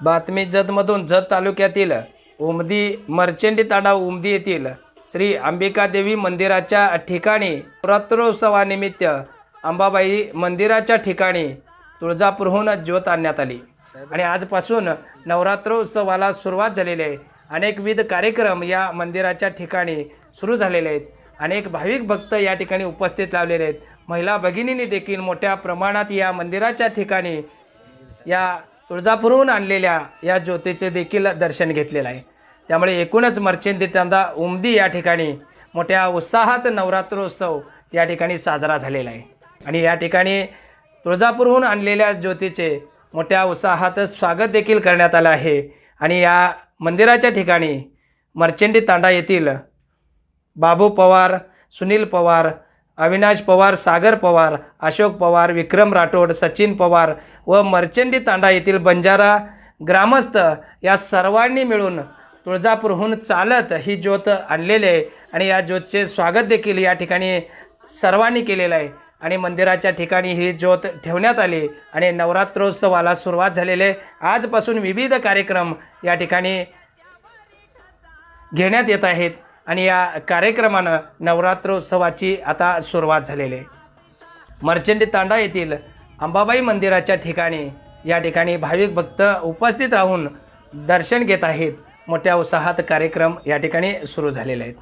बातमी जतमधून जत तालुक्यातील उमदी मर्चेंडी तांडा उमदी येथील श्री अंबिका देवी मंदिराच्या ठिकाणी नवरात्रोत्सवानिमित्त अंबाबाई मंदिराच्या ठिकाणी तुळजापूरहून ज्योत आणण्यात आली. आणि आजपासून नवरात्रोत्सवाला सुरुवात झालेली आहे. अनेकविध कार्यक्रम या मंदिराच्या ठिकाणी सुरू झालेले आहेत. अनेक भाविक भक्त या ठिकाणी उपस्थित लावलेले आहेत. महिला भगिनींनी देखील मोठ्या प्रमाणात या मंदिराच्या ठिकाणी या तुळजापूरहून आणलेल्या या ज्योतीचे देखील दर्शन घेतलेलं आहे. त्यामुळे एकूणच मर्चेंदी तांदा उमदी या ठिकाणी. मोठ्या उत्साहात नवरात्रोत्सव या ठिकाणी साजरा झालेला आहे. आणि या ठिकाणी तुळजापूरहून आणलेल्या ज्योतीचे मोठ्या उत्साहात स्वागत देखील करण्यात आलं आहे. आणि या मंदिराच्या ठिकाणी मर्चेंडी तांडा येथील बाबू पवार सुनील पवार अविनाश पवार सागर पवार अशोक पवार विक्रम राठोड सचिन पवार व मर्चंडी तांडा येथील बंजारा ग्रामस्थ या सर्वांनी मिळून तुळजापूरहून चालत ही ज्योत आणलेली आहे आणि या ज्योतचे स्वागत देखील या ठिकाणी सर्वांनी केलेलं आहे. आणि मंदिराच्या ठिकाणी ही ज्योत ठेवण्यात आली आणि नवरात्रोत्सवाला सुरुवात झालेले आहे. आजपासून विविध कार्यक्रम या ठिकाणी घेण्यात येत आहेत. आणि या कार्यक्रमानं नवरात्रोत्सवाची आता सुरुवात झालेली आहे. मर्चंडी तांडा येथील अंबाबाई मंदिराच्या ठिकाणी या ठिकाणी भाविक भक्त उपस्थित राहून दर्शन घेत आहेत. मोठ्या उत्साहात कार्यक्रम या ठिकाणी सुरू झालेले आहेत.